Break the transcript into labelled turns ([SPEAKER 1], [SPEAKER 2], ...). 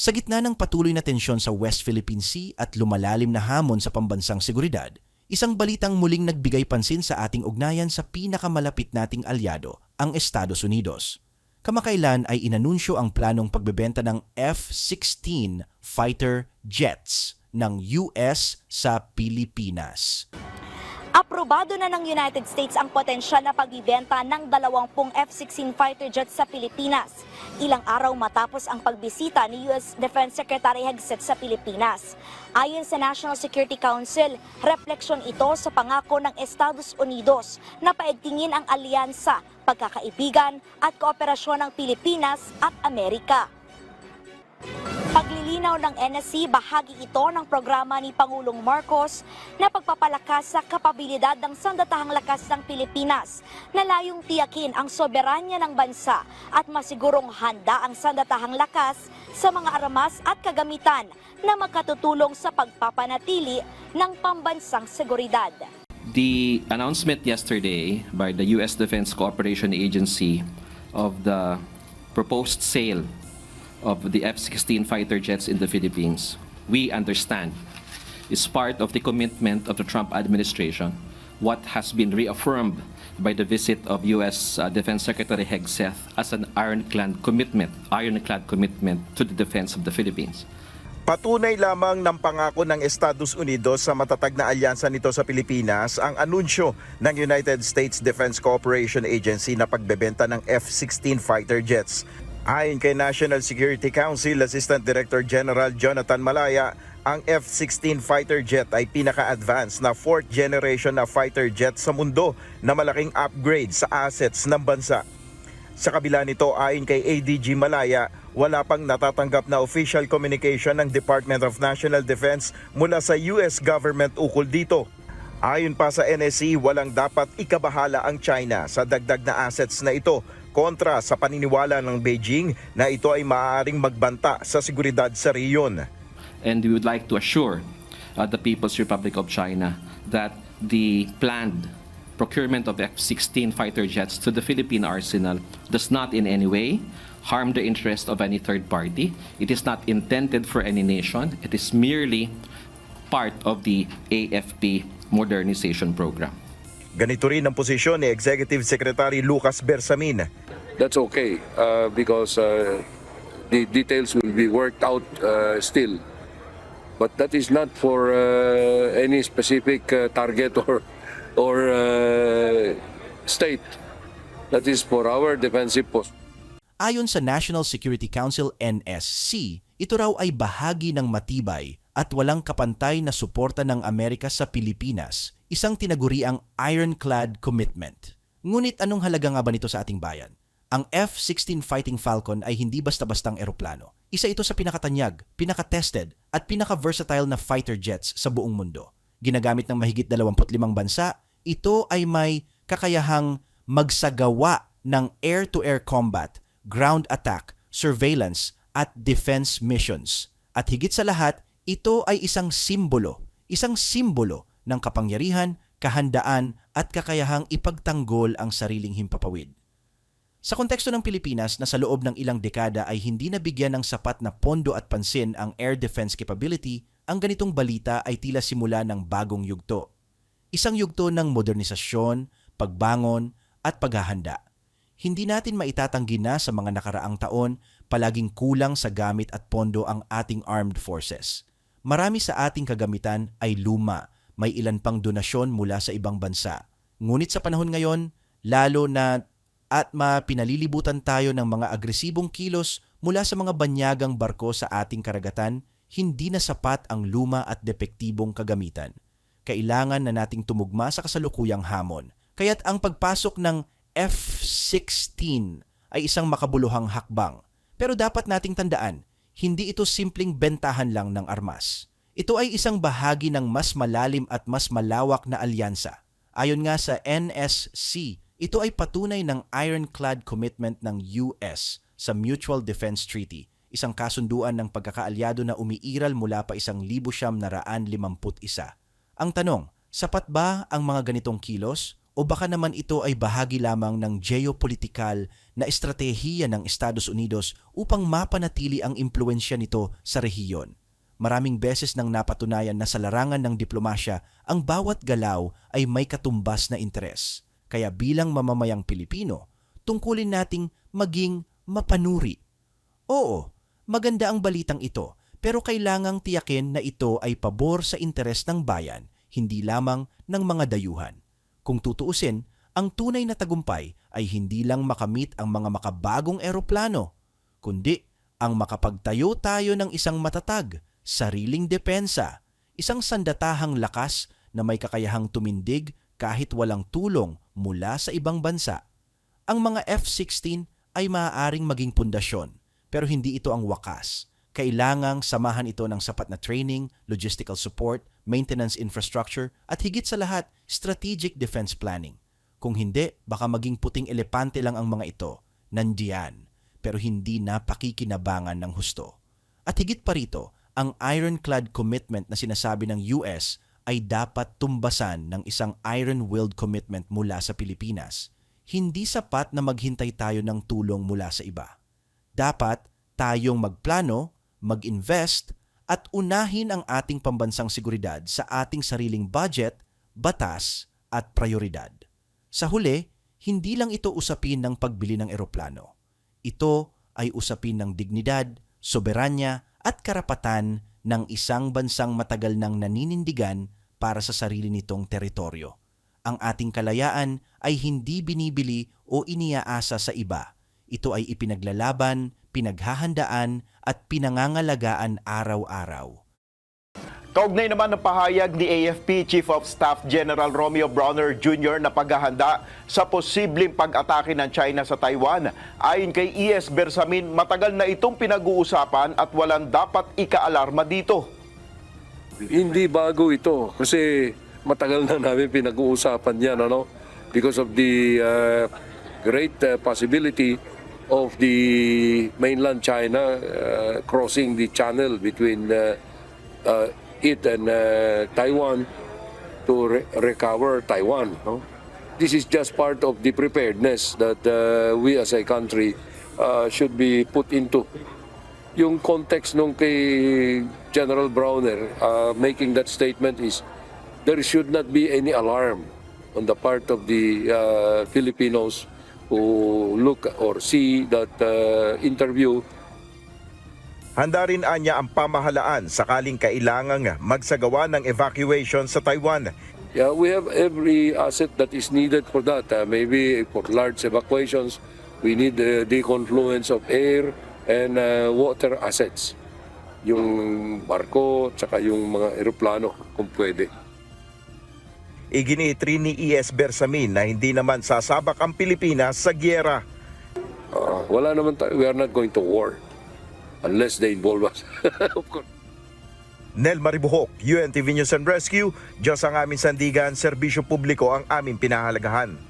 [SPEAKER 1] Sa gitna ng patuloy na tensyon sa West Philippine Sea at lumalalim na hamon sa pambansang seguridad, isang balitang muling nagbigay pansin sa ating ugnayan sa pinakamalapit nating alyado, ang Estados Unidos. Kamakailan ay inanunsyo ang planong pagbebenta ng F-16 fighter jets ng US sa Pilipinas.
[SPEAKER 2] Aprobado na ng United States ang potensyal na pagbibenta ng 20 F-16 fighter jets sa Pilipinas. Ilang araw matapos ang pagbisita ni US Defense Secretary Hegseth sa Pilipinas. Ayon sa National Security Council, refleksyon ito sa pangako ng Estados Unidos na paigtingin ang alyansa, pagkakaibigan at kooperasyon ng Pilipinas at Amerika. Paglilinaw ng NSC, bahagi ito ng programa ni Pangulong Marcos na pagpapalakas sa kapabilidad ng sandatahang lakas ng Pilipinas na layong tiyakin ang soberanya ng bansa at masigurong handa ang sandatahang lakas sa mga armas at kagamitan na makatutulong sa pagpapanatili ng pambansang seguridad.
[SPEAKER 3] The announcement yesterday by the U.S. Defense Cooperation Agency of the proposed sale of the F-16 fighter jets in the Philippines, we understand, is part of the commitment of the Trump administration, what has been reaffirmed by the visit of U.S. uh, Defense Secretary Hegseth as an ironclad commitment, ironclad commitment to the defense of the Philippines.
[SPEAKER 4] Patunay lamang ng pangako ng Estados Unidos sa matatag na alyansa nito sa Pilipinas ang anunsyo ng United States Defense Cooperation Agency na pagbebenta ng F-16 fighter jets. Ayon kay National Security Council Assistant Director General Jonathan Malaya, ang F-16 fighter jet ay pinaka-advanced na fourth generation na fighter jet sa mundo na malaking upgrade sa assets ng bansa. Sa kabila nito, ayon kay ADG Malaya, wala pang natatanggap na official communication ng Department of National Defense mula sa US government ukol dito. Ayon pa sa NSC, walang dapat ikabahala ang China sa dagdag na assets na ito kontra sa paniniwala ng Beijing na ito ay maaaring magbanta sa seguridad sa riyon.
[SPEAKER 3] and we would like to assure uh, the People's Republic of China that the planned procurement of F-16 fighter jets to the Philippine arsenal does not in any way harm the interest of any third party. It is not intended for any nation. It is merely part of the AFP modernization program.
[SPEAKER 4] Ganito rin ang posisyon ni Executive Secretary Lucas Bersamin.
[SPEAKER 5] that's okay uh, because uh, the details will be worked out uh, still. But that is not for uh, any specific uh, target or or uh, state. That is for our defensive post.
[SPEAKER 1] Ayon sa National Security Council NSC, ito raw ay bahagi ng matibay at walang kapantay na suporta ng Amerika sa Pilipinas, isang tinaguriang ironclad commitment. Ngunit anong halaga nga ba nito sa ating bayan? Ang F-16 Fighting Falcon ay hindi basta-bastang eroplano. Isa ito sa pinakatanyag, pinaka-tested at pinaka-versatile na fighter jets sa buong mundo. Ginagamit ng mahigit 25 bansa, ito ay may kakayahang magsagawa ng air-to-air combat, ground attack, surveillance at defense missions. At higit sa lahat, ito ay isang simbolo, isang simbolo ng kapangyarihan, kahandaan at kakayahang ipagtanggol ang sariling himpapawid. Sa konteksto ng Pilipinas na sa loob ng ilang dekada ay hindi nabigyan ng sapat na pondo at pansin ang air defense capability, ang ganitong balita ay tila simula ng bagong yugto. Isang yugto ng modernisasyon, pagbangon at paghahanda. Hindi natin maitatanggi na sa mga nakaraang taon palaging kulang sa gamit at pondo ang ating armed forces. Marami sa ating kagamitan ay luma, may ilan pang donasyon mula sa ibang bansa. Ngunit sa panahon ngayon, lalo na at mapinalilibutan tayo ng mga agresibong kilos mula sa mga banyagang barko sa ating karagatan, hindi na sapat ang luma at depektibong kagamitan. Kailangan na nating tumugma sa kasalukuyang hamon. Kaya't ang pagpasok ng F-16 ay isang makabuluhang hakbang. Pero dapat nating tandaan, hindi ito simpleng bentahan lang ng armas. Ito ay isang bahagi ng mas malalim at mas malawak na alyansa. Ayon nga sa NSC, ito ay patunay ng ironclad commitment ng US sa Mutual Defense Treaty, isang kasunduan ng pagkakaalyado na umiiral mula pa isang libo siyam na raan limamput isa. Ang tanong, sapat ba ang mga ganitong kilos O baka naman ito ay bahagi lamang ng geopolitikal na estratehiya ng Estados Unidos upang mapanatili ang impluensya nito sa rehiyon. Maraming beses nang napatunayan na sa larangan ng diplomasya, ang bawat galaw ay may katumbas na interes. Kaya bilang mamamayang Pilipino, tungkulin nating maging mapanuri. Oo, maganda ang balitang ito, pero kailangang tiyakin na ito ay pabor sa interes ng bayan, hindi lamang ng mga dayuhan. Kung tutuusin, ang tunay na tagumpay ay hindi lang makamit ang mga makabagong eroplano, kundi ang makapagtayo tayo ng isang matatag, sariling depensa, isang sandatahang lakas na may kakayahang tumindig kahit walang tulong mula sa ibang bansa. Ang mga F-16 ay maaaring maging pundasyon, pero hindi ito ang wakas. Kailangang samahan ito ng sapat na training, logistical support, maintenance infrastructure, at higit sa lahat, strategic defense planning. Kung hindi, baka maging puting elepante lang ang mga ito, nandiyan, pero hindi na pakikinabangan ng husto. At higit pa rito, ang ironclad commitment na sinasabi ng US ay dapat tumbasan ng isang iron-willed commitment mula sa Pilipinas. Hindi sapat na maghintay tayo ng tulong mula sa iba. Dapat tayong magplano, mag-invest, at unahin ang ating pambansang seguridad sa ating sariling budget, batas, at prioridad. Sa huli, hindi lang ito usapin ng pagbili ng eroplano. Ito ay usapin ng dignidad, soberanya, at karapatan ng isang bansang matagal nang naninindigan para sa sarili nitong teritoryo. Ang ating kalayaan ay hindi binibili o iniaasa sa iba. Ito ay ipinaglalaban, pinaghahandaan at pinangangalagaan araw-araw.
[SPEAKER 4] Kaugnay naman ng pahayag ni AFP Chief of Staff General Romeo Browner Jr. na paghahanda sa posibleng pag-atake ng China sa Taiwan. Ayon kay ES Bersamin, matagal na itong pinag-uusapan at walang dapat ikaalarma dito.
[SPEAKER 5] Hindi bago ito kasi matagal na namin pinag-uusapan yan ano because of the uh, great uh, possibility of the mainland China uh, crossing the channel between uh, uh, it and uh, Taiwan to re- recover Taiwan no? This is just part of the preparedness that uh, we as a country uh, should be put into. Yung context nung kay General Browner uh, making that statement is there should not be any alarm on the part of the uh, Filipinos who look or see that uh, interview
[SPEAKER 4] Handa rin anya ang pamahalaan sakaling kailangang magsagawa ng evacuation sa Taiwan.
[SPEAKER 5] Yeah, we have every asset that is needed for that. Uh, maybe for large evacuations, we need uh, the confluence of air and uh, water assets. Yung barko, tsaka yung mga eroplano, kung pwede.
[SPEAKER 4] Iginiit rin ni ES Bersamin na hindi naman sasabak ang Pilipinas sa gyera.
[SPEAKER 5] Uh, wala naman tayo. We are not going to war unless they involve us. of course.
[SPEAKER 4] Nel Maribuhok, UNTV News and Rescue, Diyos ang aming sandigan, serbisyo publiko ang aming pinahalagahan.